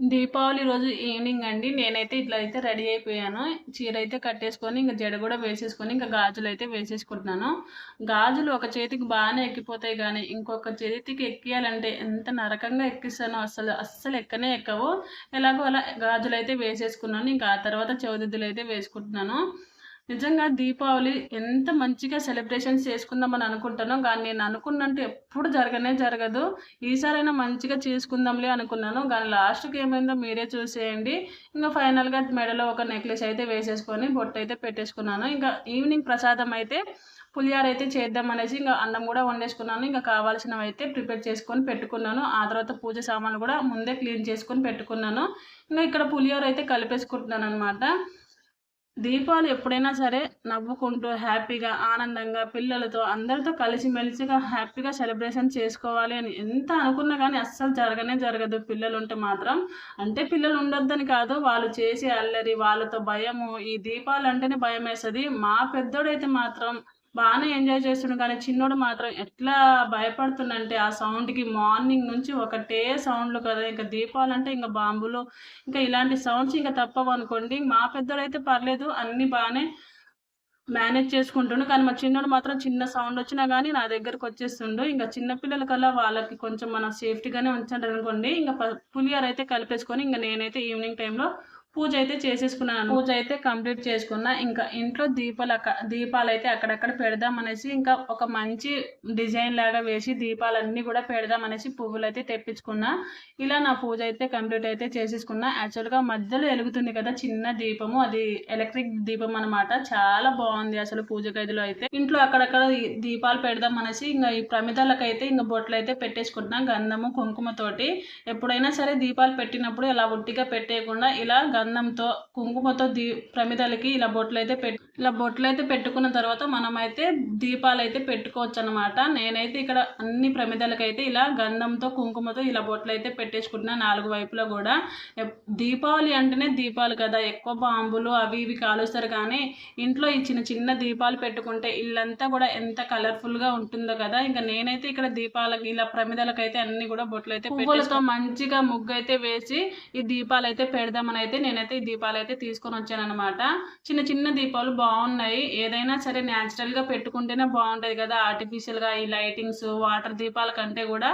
దీపావళి రోజు ఈవినింగ్ అండి. నేనైతే ఇట్లా అయితే రెడీ అయిపోయాను. చీర అయితే కట్టేసుకొని ఇంకా జడ కూడా వేసేసుకొని ఇంకా గాజులు అయితే వేసేసుకుంటున్నాను. గాజులు ఒక చేతికి బాగానే ఎక్కిపోతాయి కానీ ఇంకొక చేతికి ఎక్కియాలంటే ఎంత నరకంగా ఎక్కిస్తానో అసలు అస్సలు ఎక్కనే ఎక్కవు. ఎలాగో అలా గాజులు అయితే వేసేసుకున్నాను. ఇంకా ఆ తర్వాత చౌదిద్దులు అయితే వేసుకుంటున్నాను. నిజంగా దీపావళి ఎంత మంచిగా సెలబ్రేషన్స్ చేసుకుందామని అనుకుంటానో కానీ నేను అనుకున్నట్టు ఎప్పుడు జరగనే జరగదు. ఈసారైనా మంచిగా చేసుకుందాంలే అనుకున్నాను కానీ లాస్ట్కి ఏమైందో మీరే చూసేయండి. ఇంకా ఫైనల్గా మెడలో ఒక నెక్లెస్ అయితే వేసేసుకొని బొట్టు అయితే పెట్టేసుకున్నాను. ఇంకా ఈవినింగ్ ప్రసాదం అయితే పులిహార అయితే చేద్దాం అనేసి ఇంకా అన్నం కూడా వండేసుకున్నాను. ఇంకా కావాల్సినవి అయితే ప్రిపేర్ చేసుకొని పెట్టుకున్నాను. ఆ తర్వాత పూజ సామాన్లు కూడా ముందే క్లీన్ చేసుకొని పెట్టుకున్నాను. ఇంకా ఇక్కడ పులిహోర అయితే కలిపేసుకుంటున్నాను అనమాట దీపాలు ఎప్పుడైనా సరే నవ్వుకుంటూ హ్యాపీగా ఆనందంగా పిల్లలతో అందరితో కలిసిమెలిసిగా హ్యాపీగా సెలబ్రేషన్ చేసుకోవాలి అని ఎంత అనుకున్నా కానీ అస్సలు జరగనే జరగదు. పిల్లలు ఉంటే మాత్రం. అంటే పిల్లలు ఉండొద్దని కాదు వాళ్ళు చేసే అల్లరి వాళ్ళతో భయము ఈ దీపాలు అంటేనే భయం వేస్తుంది మా పెద్దోడైతే మాత్రం బాగానే ఎంజాయ్ చేస్తుండు. కానీ చిన్నోడు మాత్రం ఎట్లా భయపడుతుండంటే ఆ సౌండ్కి మార్నింగ్ నుంచి ఒకటే సౌండ్లు కదా. ఇంకా దీపాలంటే ఇంకా బాంబులు ఇంకా ఇలాంటి సౌండ్స్ ఇంకా తప్పవు అనుకోండి. మా పెద్దోడైతే పర్లేదు అన్నీ బాగానే మేనేజ్ చేసుకుంటుండు. కానీ మా చిన్నోడు మాత్రం చిన్న సౌండ్ వచ్చినా కానీ నా దగ్గరకు వచ్చేస్తుండు. ఇంకా చిన్నపిల్లల కల్లా వాళ్ళకి కొంచెం మనం సేఫ్టీగానే ఉంచండి అనుకోండి. ఇంకా పులిహోర అయితే కలిపేసుకొని ఇంకా నేనైతే ఈవినింగ్ టైంలో పూజ అయితే చేసేసుకున్నాను. పూజ అయితే కంప్లీట్ చేసుకున్నా. ఇంకా ఇంట్లో దీపాలు అక్క దీపాలు అయితే అక్కడక్కడ పెడదాం అనేసి ఇంకా ఒక మంచి డిజైన్ లాగా వేసి దీపాలన్నీ కూడా పెడదాం అనేసి పువ్వులు అయితే తెప్పించుకున్నా. ఇలా నా పూజ అయితే కంప్లీట్ అయితే చేసేసుకున్నా. యాక్చువల్గా మధ్యలో వెలుగుతుంది కదా చిన్న దీపము. అది ఎలక్ట్రిక్ దీపం అనమాట చాలా బాగుంది అసలు పూజ గదిలో అయితే. ఇంట్లో అక్కడక్కడ దీపాలు పెడదాం అనేసి ఇంకా ఈ ప్రమిదాలకైతే ఇంకా బొట్లు అయితే పెట్టేసుకుంటున్నా. గంధము కుంకుమతోటి. ఎప్పుడైనా సరే దీపాలు పెట్టినప్పుడు ఇలా ఒట్టిగా పెట్టేయకుండా ఇలా గంధంతో కుంకుమతో దీ ప్రమిదలకి ఇలా బొట్లు అయితే పెట్ ఇలా బొట్లు అయితే పెట్టుకున్న తర్వాత మనమైతే దీపాలు అయితే పెట్టుకోవచ్చు అనమాట నేనైతే ఇక్కడ అన్ని ప్రమిదలకైతే ఇలా గంధంతో కుంకుమతో ఇలా బొట్లు అయితే పెట్టేసుకుంటున్నా నాలుగు వైపులా కూడా. దీపావళి అంటేనే దీపాలు కదా. ఎక్కువ బాంబులు అవి ఇవి కాలుస్తారు కానీ ఇంట్లో ఈ చిన్న చిన్న దీపాలు పెట్టుకుంటే ఇల్లంతా కూడా ఎంత కలర్ఫుల్గా ఉంటుందో కదా. ఇంకా నేనైతే ఇక్కడ దీపాలకి ఇలా ప్రమిదలకైతే అన్ని కూడా బొట్లు అయితే పువ్వులతో మంచిగా ముగ్గు అయితే వేసి ఈ దీపాలు అయితే పెడదామని అయితే నేనైతే ఈ దీపాలు అయితే తీసుకొని వచ్చానమాట చిన్న చిన్న దీపాలు బాగున్నాయి. ఏదైనా సరే న్యాచురల్గా పెట్టుకుంటేనే బాగుంటుంది కదా. ఆర్టిఫిషియల్గా ఈ లైటింగ్స్ వాటర్ దీపాల కంటే కూడా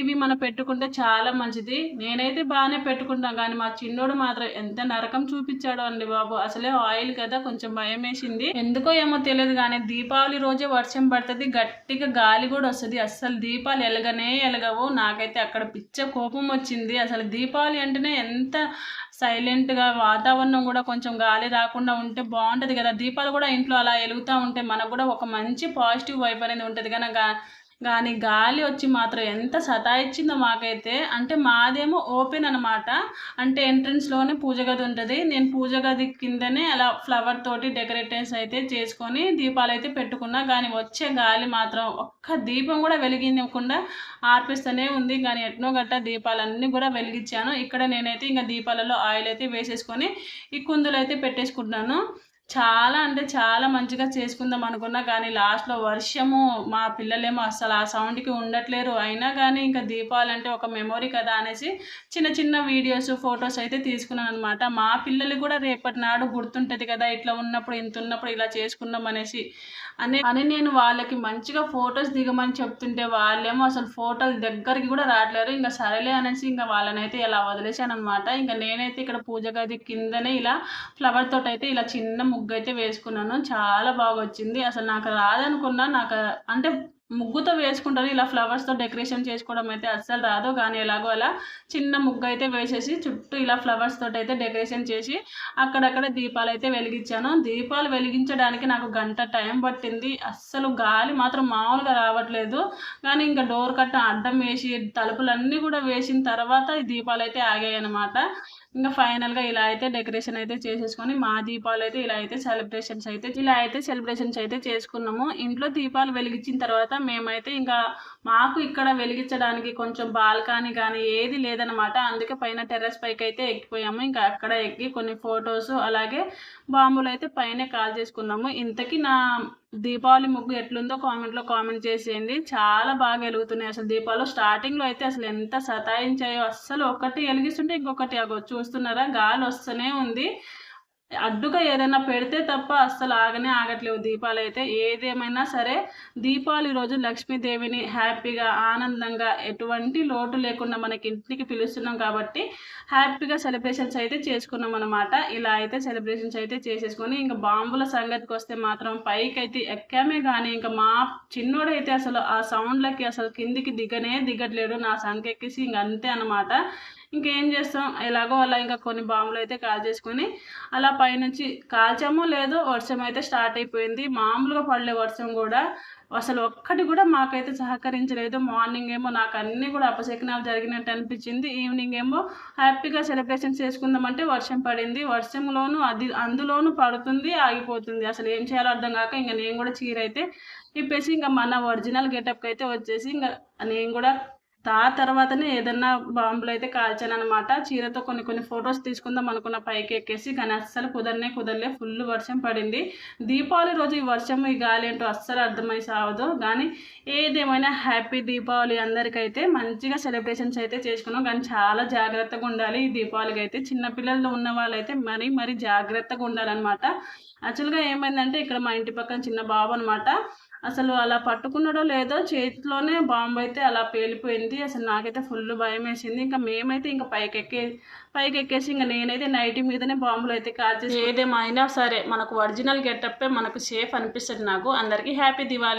ఇవి మనం పెట్టుకుంటే చాలా మంచిది. నేనైతే బాగానే పెట్టుకుంటాను కానీ మా చిన్నోడు మాత్రం ఎంత నరకం చూపించాడు అండి బాబు. అసలే ఆయిల్ కదా కొంచెం భయం వేసింది. ఎందుకో ఏమో తెలియదు కానీ దీపావళి రోజే వర్షం పడుతుంది గట్టిగా గాలి కూడా వస్తుంది. అస్సలు దీపాలు ఎలగనే ఎలగవు. నాకైతే అక్కడ పిచ్చ కోపం వచ్చింది. అసలు దీపావళి అంటేనే ఎంత సైలెంట్గా వాతావరణం కూడా కొంచెం గాలి రాకుండా ఉంటే బాగుంటుంది కదా. దీపాలు కూడా ఇంట్లో అలా వెలుగుతూ ఉంటే మనకు కూడా ఒక మంచి పాజిటివ్ వైపు అనేది ఉంటుంది కానీ కానీ గాలి వచ్చి మాత్రం ఎంత సతాయిచ్చిందో మాకైతే అంటే మాదేమో ఓపెన్ అనమాట అంటే ఎంట్రన్స్లోనే పూజ గది ఉంటుంది. నేను పూజ గది కిందనే అలా ఫ్లవర్ తోటి డెకరేటర్స్ అయితే చేసుకొని దీపాలు అయితే పెట్టుకున్నా. కానీ వచ్చే గాలి మాత్రం ఒక్క దీపం కూడా వెలిగించకుండా ఆర్పిస్తూనే ఉంది. కానీ ఎట్నో గట్ట దీపాలన్నీ కూడా వెలిగించాను. ఇక్కడ నేనైతే ఇంకా దీపాలలో ఆయిల్ అయితే వేసేసుకొని ఈ కుందులు అయితే పెట్టేసుకుంటున్నాను. చాలా అంటే చాలా మంచిగా చేసుకుందాం అనుకున్నా కానీ లాస్ట్లో వర్షము మా పిల్లలేమో అసలు ఆ సౌండ్కి ఉండట్లేరు. అయినా కానీ ఇంకా దీపావళి అంటే ఒక మెమొరీ కదా అనేసి చిన్న చిన్న వీడియోస్ ఫొటోస్ అయితే తీసుకున్నాను అనమాట మా పిల్లలు కూడా రేపటి నాడు గుర్తుంటుంది కదా ఇట్లా ఉన్నప్పుడు ఇంత ఉన్నప్పుడు ఇలా చేసుకున్నాం అనేసి. అనే అని నేను వాళ్ళకి మంచిగా ఫొటోస్ దిగమని చెప్తుంటే వాళ్ళేమో అసలు ఫోటోలు దగ్గరికి కూడా రావట్లేరు. ఇంకా సరేలే అనేసి ఇంకా వాళ్ళని అయితే ఇలా వదిలేశాను అనమాట ఇంకా నేనైతే ఇక్కడ పూజ గది కిందనే ఇలా ఫ్లవర్ తోటైతే ఇలా చిన్న ముగ్గు అయితే వేసుకున్నాను. చాలా బాగా వచ్చింది అసలు నాకు రాదనుకున్నా నాకు అంటే ముగ్గుతో వేసుకుంటారు. ఇలా ఫ్లవర్స్తో డెకరేషన్ చేసుకోవడం అయితే అస్సలు రాదు. కానీ ఎలాగో అలా చిన్న ముగ్గు అయితే వేసేసి చుట్టూ ఇలా ఫ్లవర్స్ తోటి అయితే డెకరేషన్ చేసి అక్కడక్కడ దీపాలు అయితే వెలిగించాను. దీపాలు వెలిగించడానికి నాకు గంట టైం పట్టింది. అస్సలు గాలి మాత్రం మామూలుగా రావట్లేదు. కానీ ఇంకా డోర్ కట్ట అడ్డం వేసి తలుపులన్నీ కూడా వేసిన తర్వాత దీపాలు అయితే ఆగాయి అనమాట ఇంకా ఫైనల్గా ఇలా అయితే డెకరేషన్ అయితే చేసేసుకొని మా దీపాలు అయితే ఇలా అయితే సెలబ్రేషన్స్ అయితే ఇలా అయితే సెలబ్రేషన్స్ అయితే చేసుకున్నాము. ఇంట్లో దీపాలు వెలిగించిన తర్వాత మేమైతే ఇంకా మాకు ఇక్కడ వెలిగించడానికి కొంచెం బాల్కనీ కానీ ఏది లేదనమాట అందుకే పైన టెర్రస్ పైకి అయితే ఎక్కిపోయాము. ఇంకా అక్కడ ఎక్కి కొన్ని ఫొటోస్ అలాగే బాంబులు అయితే పైన కాల్ చేసుకున్నాము. ఇంతకీ నా దీపావళి ముగ్గు ఎట్లుందో కామెంట్లో కామెంట్ చేసేయండి. చాలా బాగా వెలుగుతున్నాయి. అసలు దీపాలు స్టార్టింగ్లో అయితే అసలు ఎంత సతాయించాయో అస్సలు ఒకటి వెలిగిస్తుంటే ఇంకొకటి అగో చూస్తున్నారా? గాలి వస్తూనే ఉంది. అడ్డుగా ఏదైనా పెడితే తప్ప అస్సలు ఆగనే ఆగట్లేవు దీపాలు అయితే. ఏదేమైనా సరే దీపాలు రోజు లక్ష్మీదేవిని హ్యాపీగా ఆనందంగా ఎటువంటి లోటు లేకుండా మనకి ఇంటికి పిలుస్తున్నాం కాబట్టి హ్యాపీగా సెలబ్రేషన్స్ అయితే చేసుకున్నాం అనమాట ఇలా అయితే సెలబ్రేషన్స్ అయితే చేసేసుకొని ఇంకా బాంబుల సంగతికి వస్తే మాత్రం పైకి అయితే ఎక్కామే కానీ ఇంకా మా చిన్నోడైతే అసలు ఆ సౌండ్లకి అసలు కిందికి దిగనే దిగట్లేడు. నా సంకెక్కేసి ఇంక అంతే అనమాట ఇంకేం చేస్తాం? ఎలాగో అలా ఇంకా కొన్ని బాంబులు అయితే కాల్చేసుకొని అలా పైనుంచి కాల్చామో లేదో వర్షం అయితే స్టార్ట్ అయిపోయింది. మామూలుగా పడలే వర్షం కూడా. అసలు ఒక్కటి కూడా మాకైతే సహకరించలేదు. మార్నింగ్ ఏమో నాకు అన్నీ కూడా అపశకనాలు జరిగినట్టు అనిపించింది. ఈవినింగ్ ఏమో హ్యాపీగా సెలబ్రేషన్ చేసుకుందామంటే వర్షం పడింది. వర్షంలోనూ అది అందులోనూ పడుతుంది ఆగిపోతుంది. అసలు ఏం చేయాలో అర్థం కాక ఇంకా నేను కూడా చీర అయితే చెప్పేసి ఇంకా మన ఒరిజినల్ గెటప్కి అయితే వచ్చేసి ఇంకా నేను కూడా ఆ తర్వాతనే ఏదన్నా బాంబులు అయితే కాల్చాను అనమాట చీరతో కొన్ని కొన్ని ఫొటోస్ తీసుకుందాం అనుకున్న పైకి ఎక్కేసి కానీ అస్సలు కుదరనే కుదరలే ఫుల్ వర్షం పడింది. దీపావళి రోజు ఈ వర్షం ఈ గాలి ఏంటో అస్సలు అర్థమై సావదు కానీ ఏదేమైనా హ్యాపీ దీపావళి అందరికైతే మంచిగా సెలబ్రేషన్స్ అయితే చేసుకున్నాం. కానీ చాలా జాగ్రత్తగా ఉండాలి. ఈ దీపావళికి అయితే చిన్నపిల్లలు ఉన్న వాళ్ళైతే మరీ మరీ జాగ్రత్తగా ఉండాలన్నమాట. యాక్చువల్గా ఏమైందంటే ఇక్కడ మా ఇంటి పక్కన చిన్న బాబు అనమాట అసలు అలా పట్టుకున్నాడో లేదో చేతిలోనే బాంబు అయితే అలా పేలిపోయింది. అసలు నాకైతే ఫుల్ భయం వేసింది ఇంకా మేమైతే ఇంకా పైకి పైకెక్కేసి పైకి ఎక్కేసి ఇంకా నేనైతే నైట్ మీదనే బాంబులు అయితే కాల్చేసి ఏదేమైనా సరే మనకు ఒరిజినల్ గెటప్పే మనకు సేఫ్ అనిపిస్తుంది నాకు. అందరికీ హ్యాపీ దివాళీ.